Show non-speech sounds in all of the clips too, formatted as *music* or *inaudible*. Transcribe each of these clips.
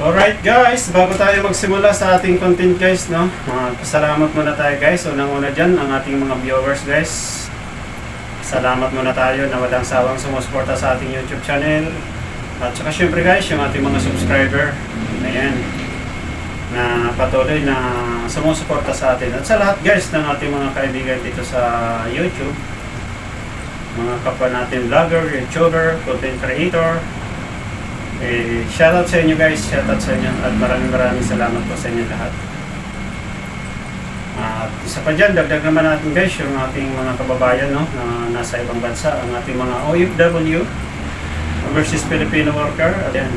Alright guys, bago tayo magsimula sa ating content guys, no? Uh, pasalamat muna tayo guys. Unang-una dyan, ang ating mga viewers guys. Salamat muna tayo na walang sawang sumusuporta sa ating YouTube channel. At saka syempre guys, yung ating mga subscriber. Ayan. Na patuloy na sumusuporta sa atin. At sa lahat guys ng ating mga kaibigan dito sa YouTube. Mga kapwa natin vlogger, YouTuber, content creator, eh, shoutout sa inyo guys, shoutout sa inyo at maraming maraming salamat po sa inyo lahat. At isa pa dyan, dagdag naman natin guys yung ating mga kababayan no, na nasa ibang bansa, ang ating mga OFW, Overseas Filipino Worker, at yan.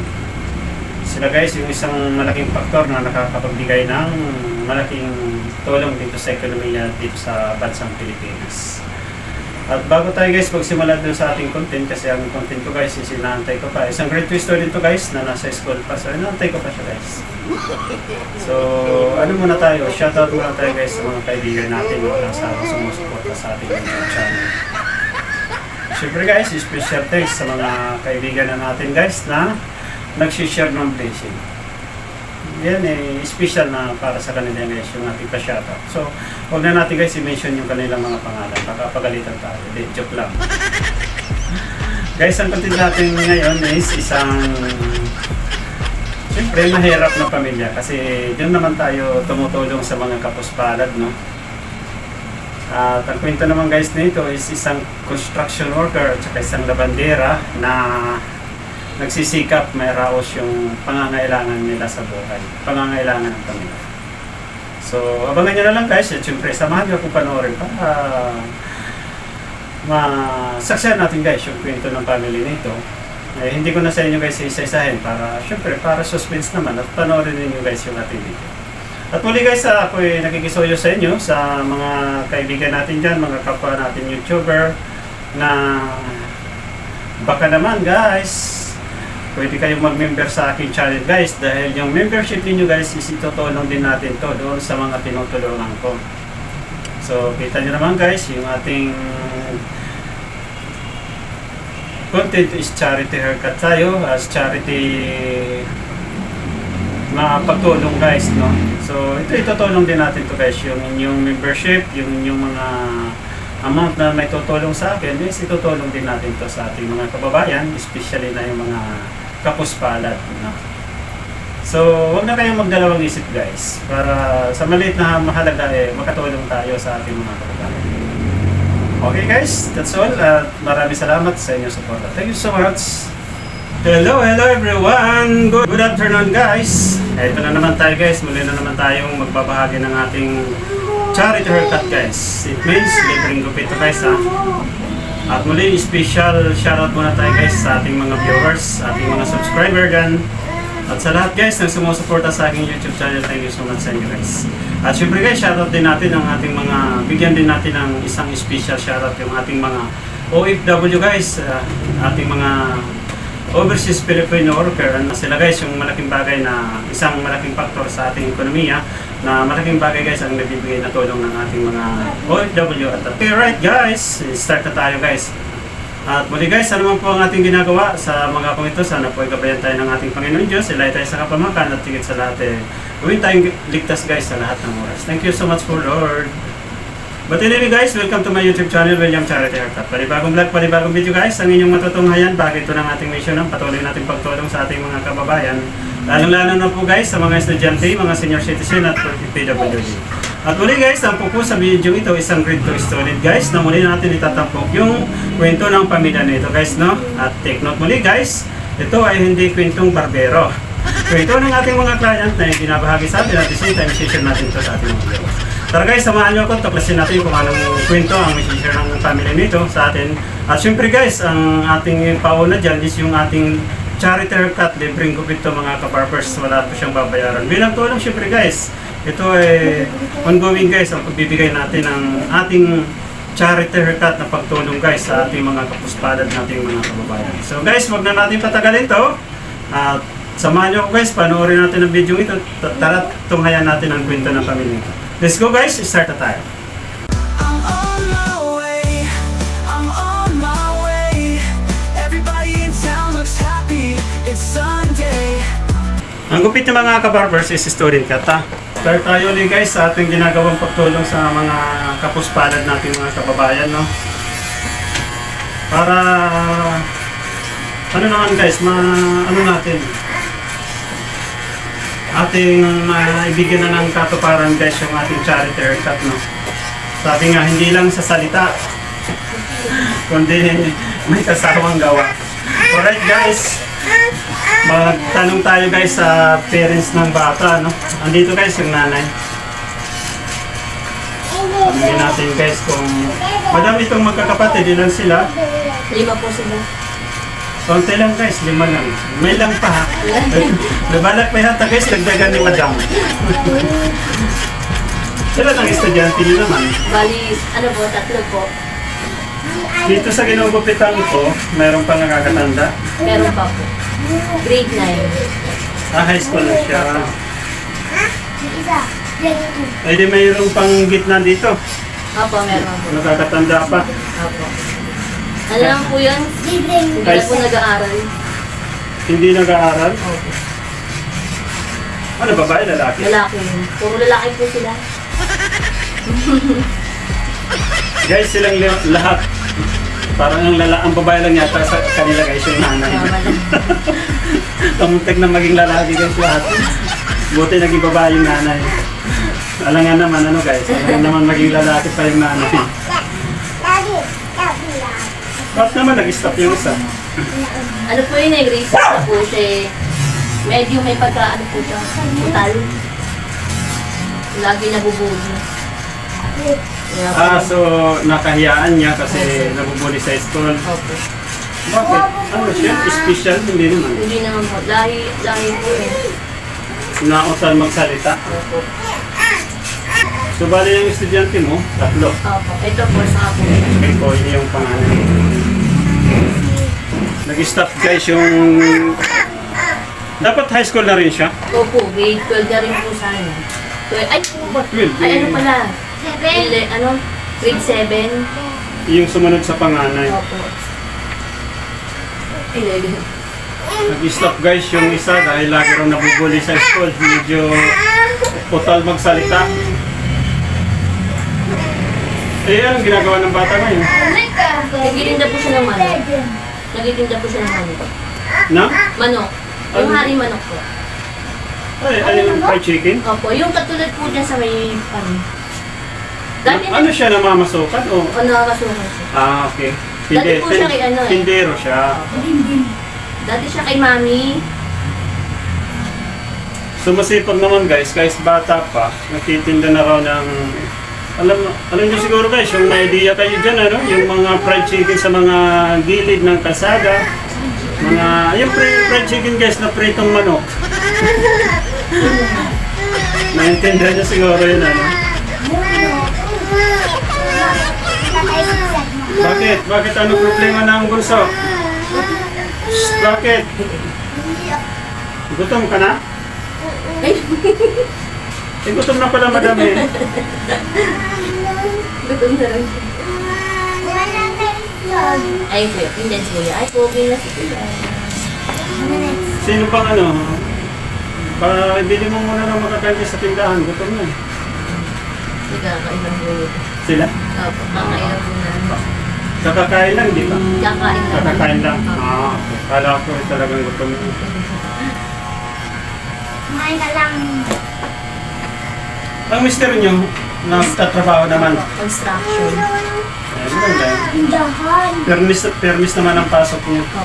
Sila guys, yung isang malaking faktor na nakakapagbigay ng malaking tulong dito sa ekonomiya dito sa bansang Pilipinas. At bago tayo guys magsimula dun sa ating content kasi ang content ko guys is ko pa. Isang grade 2 student to guys na nasa school pa. So inaantay ko pa siya guys. So ano muna tayo, shoutout muna tayo guys sa mga kaibigan natin na sa sumusuporta sa ating channel. Siyempre guys, special thanks sa mga kaibigan na natin guys na nagsishare ng blessing. Yan eh, special na para sa kanila guys yung ating pa-shoutout. So, huwag na natin guys i-mention yung kanilang mga pangalan. Baka pagalitan tayo. Hindi, joke lang. *laughs* guys, ang content natin ngayon is isang Siyempre, mahirap na pamilya kasi doon naman tayo tumutulong sa mga kapuspalad, no? At ang kwento naman guys nito is isang construction worker at saka isang labandera na nagsisikap may raos yung pangangailangan nila sa buhay. Pangangailangan ng pamilya. So, abangan nyo na lang guys. At syempre, samahan nyo kung panoorin para ma-success natin guys yung kwento ng family nito. Eh, hindi ko na sa inyo guys isa-isahin para, syempre, para suspense naman at panoorin ninyo guys yung ating video. At muli guys, ah, ako ay nakikisuyo sa inyo sa mga kaibigan natin dyan, mga kapwa natin YouTuber na baka naman guys, pwede kayong mag-member sa aking channel guys dahil yung membership ninyo guys is itutulong din natin to doon sa mga tinutulungan ko. So, kita nyo naman guys, yung ating content is charity haircut tayo as charity na pagtulong guys, no? So, ito itutulong din natin to guys, yung inyong membership, yung inyong mga amount na may tutulong sa akin, is itutulong din natin to sa ating mga kababayan, especially na yung mga kapuspalad, no? So, wag na kayong magdalawang isip guys, para sa maliit na mahalaga eh, makatulong tayo sa ating mga kababayan. Okay guys, that's all. At maraming salamat sa inyong support. Thank you so much. Hello, hello everyone! Good, good afternoon guys! Ito na naman tayo guys, muli na naman tayong magbabahagi ng ating charity haircut guys. It means libreng gupit guys ha. At muli, special shoutout muna tayo guys sa ating mga viewers, ating mga subscriber dyan. At sa lahat guys na sumusuporta sa aking YouTube channel, thank you so much sa inyo guys. At syempre guys, shoutout din natin ang ating mga, bigyan din natin ng isang special shoutout yung ating mga OFW guys, uh, ating mga overseas Filipino worker. Ano, sila guys, yung malaking bagay na isang malaking faktor sa ating ekonomiya na malaking bagay guys ang nagbibigay na tulong ng ating mga OFW. At okay, right guys, start na tayo guys. At muli guys, ano man po ang ating ginagawa sa mga pong ito, sana po ay gabayan tayo ng ating Panginoon Diyos, ilay tayo sa kapamakan at tigit sa lahat eh, gawin tayong ligtas guys sa lahat ng oras. Thank you so much for Lord. But anyway guys, welcome to my YouTube channel, William Charity Haircut. Panibagong vlog, panibagong video guys. Ang inyong matutunghayan, bakit ito ng ating mission ng patuloy nating pagtulong sa ating mga kababayan. Lalong-lalo na po guys sa mga estudyante, mga senior citizen at PWD. At muli guys, tampo po sa video ito, isang grade 2 student guys, na muli natin itatampok yung kwento ng pamilya nito guys, no? At take note muli guys, ito ay hindi kwentong barbero. Kwento ng ating mga client na binabahagi sa atin at the same time, share natin ito sa ating viewers. Tara guys, samahan nyo ako, tuklasin natin kung anong kwento ang may share ng family nito sa atin. At syempre guys, ang ating pauna dyan is yung ating charity haircut, libreng gupit to mga kabarbers, wala po siyang babayaran. Bilang tulong syempre guys, ito ay ongoing guys, ang pagbibigay natin ng ating charity haircut na pagtulong guys sa ating mga kapuspalad nating mga kababayan. So guys, wag na natin patagalin to. At samahan nyo guys, panoorin natin ang video ito. Tara, tunghayan natin ang kwento ng pamilya. Let's go guys, start na tayo. Ang gupit ng mga kabarbers is student cut ha. Start tayo ulit guys sa ating ginagawang pagtulong sa mga kapuspalad natin mga kababayan no. Para ano naman guys, ma ano natin ating maibigyan na ng katuparan guys yung ating charity haircut no. Sabi nga hindi lang sa salita kundi *laughs* may kasawang gawa. Alright guys, magtanong tayo guys sa parents ng bata no. Andito guys yung nanay. Tanungin natin guys kung madami itong magkakapatid, ilan sila? Lima po sila. Konti lang guys, lima lang. May lang pa ha. *laughs* Nabalak pa yata guys, dagdagan ni madam. Sila ng estudyante niyo naman. Bali, ano po, tatlo po. Dito sa ginugupitan ko, mayroon pa nakakatanda. Meron pa po. Grade 9. Ah, high school na siya. Ay di mayroon pang gitna dito. Opo, meron po. Nakakatanda pa. Opo. Ano lang po yan? Hindi na po nag-aaral. Hindi nag-aaral. Opo. Ano, babae, lalaki? Lalaki. Puro lalaki po sila. Guys, silang lahat. Parang ang, lala ang babae lang yata sa kanila guys, yung nanay. Kamuntik *laughs* na maging lalaki guys lahat. Buti naging babae yung nanay. Alam nga naman ano guys, alam nga naman maging lalaki pa yung nanay. Ba't naman nag-stop yung isa? Ano po yun eh, grade 6 na po siya eh. Medyo may pagka, ano po siya, putal. Lagi nabubuli. Ah, so nakahiyaan niya kasi nabubuli sa school. Opo. Bakit? Ano siya? Special? Hindi naman. Hindi naman po. Lahi, lahi po eh. Nautan magsalita. Opo. So bali yung estudyante mo, tatlo. Opo. Ito po sa po. Kay Koy yung pangalan. Nag-stop guys yung... Dapat high school na rin siya. Opo, grade 12 na rin po sana. Ay, Ba't will ay ano pala? Ele, ano? Grade 7. Yung sumunod sa panganay. Opo. Ele. Nag-stop guys yung isa dahil lagi raw nabubuli sa school. Medyo total magsalita. Eh, anong ginagawa ng bata ngayon? Nagtitinda po siya ng manok. Nagtitinda po siya ng manok. Na? Manok. Yung Ano? hari manok po. Ay, ay, yung fried chicken? Opo, yung katulad po dyan sa may, ano, dati ano siya namamasukan? O? o nakakasukan siya. Ah, okay. Dati po siya kay ano eh. Tindero siya. Dati siya kay mami. Sumasipag naman guys, guys bata pa, nagtitinda na raw ng alam alam niyo siguro guys, yung may idea kayo dyan, ano? Yung mga fried chicken sa mga gilid ng kalsada. Mga, yung fri- fried chicken guys na pritong manok. *laughs* Naintindihan niyo siguro yun, ano? Bakit? Bakit ano problema ng bunso? Bakit? Gutom ka na? *laughs* Eh, gutom na pala madami. gutom na rin. Ay, kuya, pindan si kuya. Ay, pogi na si kuya. Sino pang ano? Pa, bili mo muna ng makakanta sa tindahan. Gutom na. eh. Sige, kailan yun. Sila? Opo, kakailan po na. Kakakain lang, di ba? Kakain na. Kakakain lang. Ah, kala ko talagang gutom. Kumain ka lang. Ang mister nyo, nagtatrabaho naman. Construction. Ayun lang dahil. Indahan. Permis, permis naman ang pasok niyo. Opo.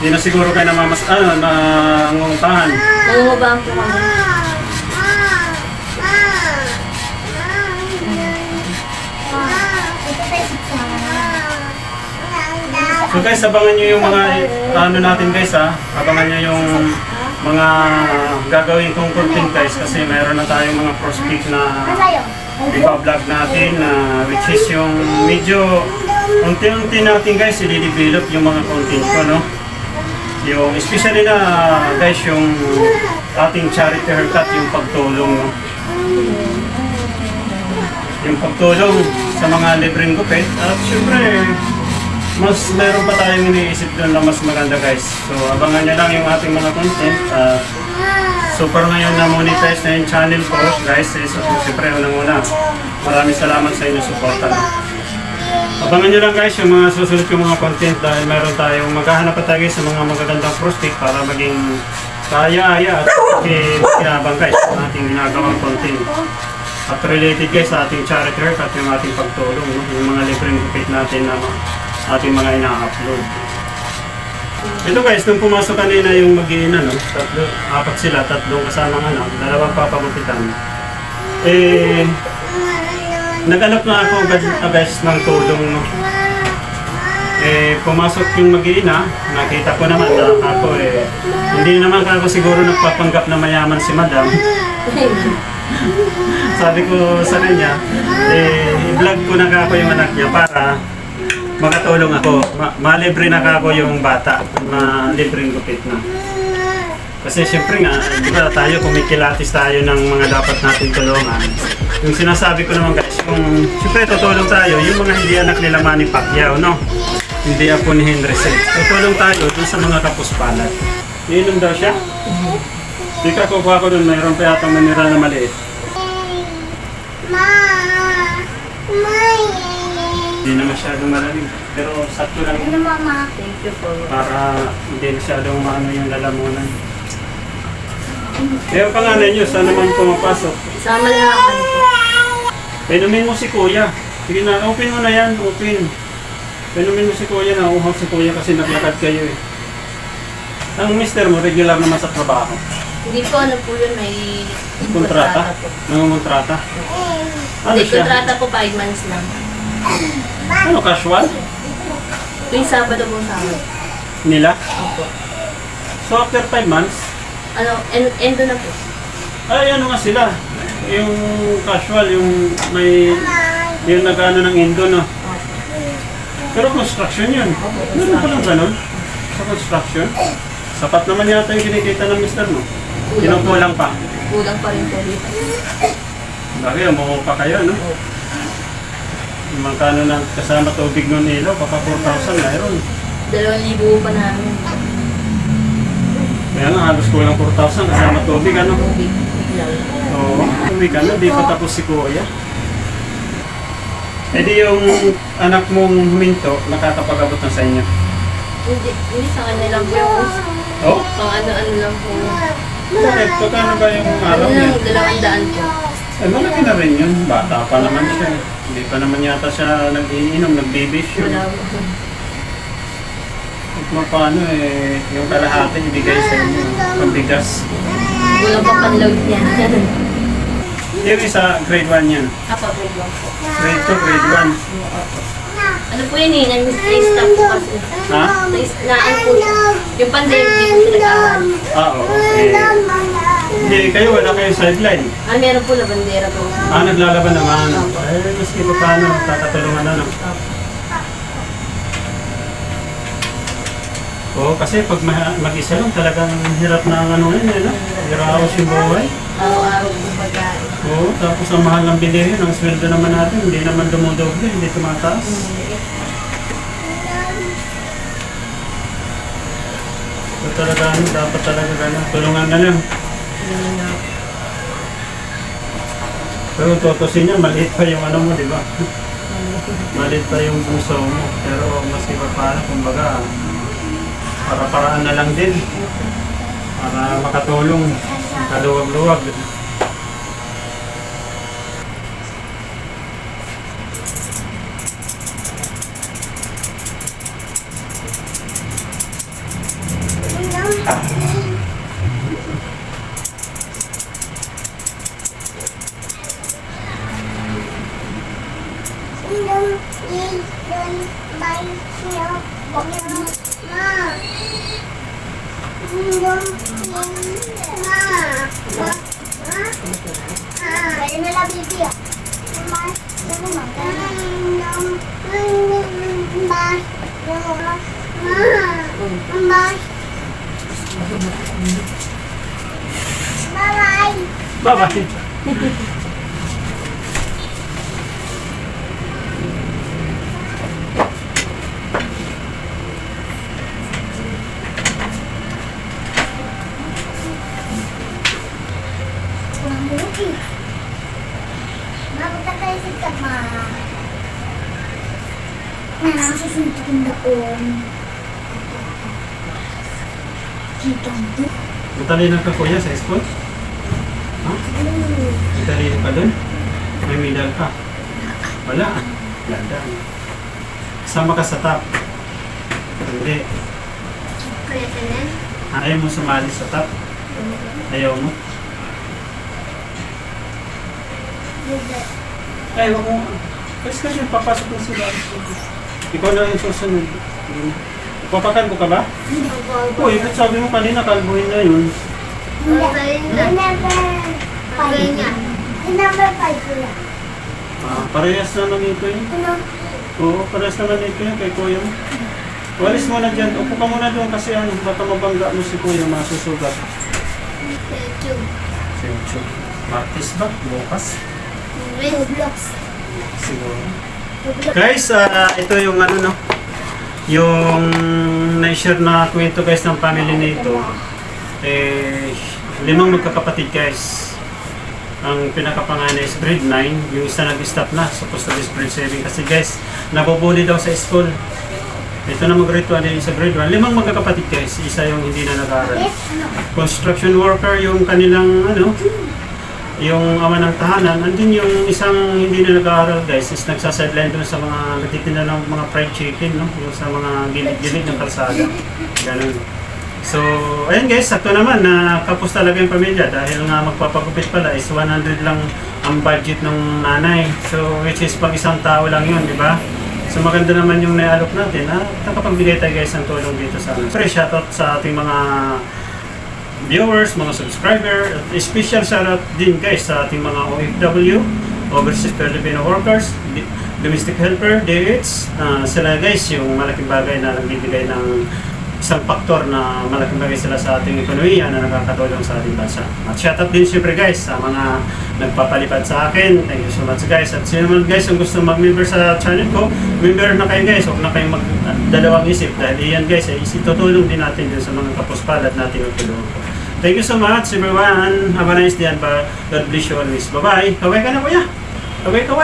Di na siguro kayo namamas, ano, nangungupahan. Nangungubahan po kami. So guys, abangan nyo yung mga ano natin guys ha. Abangan nyo yung mga gagawin kong content guys kasi mayroon na tayong mga prospect na ipa-vlog natin na which is yung medyo unti-unti natin guys i-develop yung mga content ko no. Yung especially na guys yung ating charity haircut yung pagtulong no. Yung pagtulong sa mga libreng gupit at syempre mas meron pa tayong iniisip doon na mas maganda guys. So abangan nyo lang yung ating mga content. Ah, super ngayon na monetize na yung channel ko guys. Eh, so, siyempre unang-una, maraming salamat sa inyong suporta. Abangan nyo lang guys yung mga susunod yung mga content dahil meron tayong maghahanap pa tayo sa mga magagandang prospect para maging kaya-aya at kinabang guys sa ating ginagawang content. At related guys sa ating charity work at yung ating pagtulong, yung mga libreng gupit natin na ating mga ina-upload. Ito guys, nung pumasok kanina yung mag-iina, no? tatlo, apat sila, tatlong kasamang anak, dalawang papagupitan. Eh, nag-alap na ako agad guys ng tulong. No? Eh, pumasok yung mag-iina, nakita ko naman na ako eh, hindi naman ako siguro nagpapanggap na mayaman si madam. *laughs* Sabi ko sa kanya, eh, i-vlog ko na ako yung anak niya para makatulong ako. Ma- malibre na ako yung bata. Malibreng gupit na. Kasi siyempre nga, di ba tayo, kumikilatis tayo ng mga dapat natin tulungan. Yung sinasabi ko naman guys, kung siyempre tutulong tayo, yung mga hindi anak nila Manny Pacquiao, no? Hindi ako ni Henry C. Tutulong tayo dun sa mga kapuspalat. Iinom daw siya? Di ka kukuha ko dun, mayroon pa yata mineral na maliit. Ma, may. Hindi na masyadong malamig. Pero sakto lang Ano mama? Thank you po. para hindi masyadong maano yung lalamunan. Eh, ang pangalan nyo, saan naman pumapasok? Sama na ako. Pinumin mo si Kuya. Sige na, open mo na yan, open. Pinumin mo si Kuya na uhaw si Kuya kasi naglakad kayo eh. Ang mister mo, regular naman sa trabaho. Hindi po ano po yun, may Kontrata? po. Nangungontrata? Ano Hindi, siya? kontrata po 5 months lang. Ano, casual? Tuwing Sabado po sa amin. Nila? Opo. So after 5 months, Ano, en- endo na po. ay ano nga sila? Yung casual, yung may... Yung nag-ano ng Indo, no? Opo. Pero construction yun. Ano pa lang ganun? Sa construction? Sapat naman yata yung kinikita ng mister mo. Kinukulang pa. Kulang pa rin po dito. Bakit, umuho pa kayo, no? Magkano lang kasama tubig ng ilaw, papa 4,000 mayroon. Dalawang libo pa namin. Kaya nga, halos kulang 4,000 kasama tubig, ano? Tubig. Oo, tubig ano, di pa tapos si Kuya. Eh di yung anak mong huminto, nakakapag-abot na sa inyo. Hindi, hindi sa kanya lang po yung Oh? pang ano-ano lang po. Bakit? Pagkano ba yung Ano araw niya? lang, dalawang daan po. Eh, malaki na rin yun. Bata pa naman siya. Hindi pa naman yata siya nag-iinom, nag-bibisyo. At paano eh, yung kalahati ibigay sa inyo, pambigas. Wala pa panload niya. Yung isa, grade 1 yan. Apa, grade lang po. Grade 2, grade Ano po yun eh, nag-stop po kasi. 1. Ha? Naan po siya. Yung pandemic, po nag-aaral. Ah, oo. Okay. Hindi, kayo wala kayong sideline. Ah, meron po labandera po. Ah, naglalaban naman. Eh, maski pa paano, tatulungan na. No? Oo, kasi pag ma- mag-isa lang talagang hirap na ang ano yun, eh, no? Hiraos yung buhay. Araw-araw po pagkain. Oo, tapos ang mahal ng bilihin, ang sweldo naman natin, hindi naman dumudoble, hindi tumataas. So talaga, ano, dapat talaga gano'n, tulungan na lang. Yun na. Pero tutusin niya, maliit pa yung ano mo, di ba? maliit pa yung puso mo. Pero maski pa paano, kumbaga, para-paraan na lang din. Para makatulong, kaluwag-luwag. Bye-bye. Bye-bye! Chi. *laughs* Mapunta kayo sa kama. Na, susunod ko doon. Kitang do. Matalino ka kuya sa school? Ha? Matalino ka dun? May medal ka? Wala. Ganda. Sama ka sa top? Hindi. Kaya tanan? Ayaw mo sumali sa top? Ayaw mo? Ay, wag mo. Kasi kasi papasok na sila. Ikaw na yung susunod. Papakan ko ka ba? Uy, ba't sabi mo kanina kalbuhin na yun? Ah, parehas naman ito yun. Ano? Oo, parehas naman ito yun kay kuya. Walis mo na dyan. Upo ka muna doon kasi ano, baka mabangga mo si kuya, masusugat. YouTube. Future. Martis ba? Bukas? Siguro. Guys, ah, ito yung ano no, yung na-share na kwento guys ng family nito. Eh, limang magkakapatid guys. Ang pinakapanganay is grade 9, yung isa nag-stop na, supposed to be grade 7 kasi guys, nabubuli daw sa school. Ito na mag-grade 1 yung isa grade 1. Limang magkakapatid guys, isa yung hindi na nag-aaral. Construction worker yung kanilang ano, yung ama ng tahanan, andin yung isang hindi na nag-aaral guys, is nagsasideline doon sa mga nagtitinda ng mga fried chicken, no? Yung sa mga gilid-gilid ng kalsada. Ganun. So, ayun guys, sakto naman na kapos talaga yung pamilya dahil nga magpapagupit pala is 100 lang ang budget ng nanay. So, which is pag isang tao lang yun, di ba? So, maganda naman yung naialok natin na nakapagbigay tayo guys ng tulong dito sa amin. Pre, shoutout sa ating mga viewers, mga subscriber, at special shoutout din guys sa ating mga OFW, Overseas Filipino Workers, Domestic Helper, DH. Ah, sila guys, yung malaking bagay na nagbibigay ng isang faktor na malaking bagay sila sa ating ekonomiya na nakakatulong sa ating bansa. At shoutout din siyempre guys sa mga nagpapalipad sa akin. Thank you so much guys. At sino man guys yung gusto mag-member sa channel ko, member na kayo guys. Huwag na kayong magdalawang isip dahil iyan guys ay itutulong din natin din sa mga kapuspalad natin ang tulong ko. Thank you so much everyone. Have a nice day and God bless you always. Bye-bye. Kaway ka na kuya. Kaway kaway.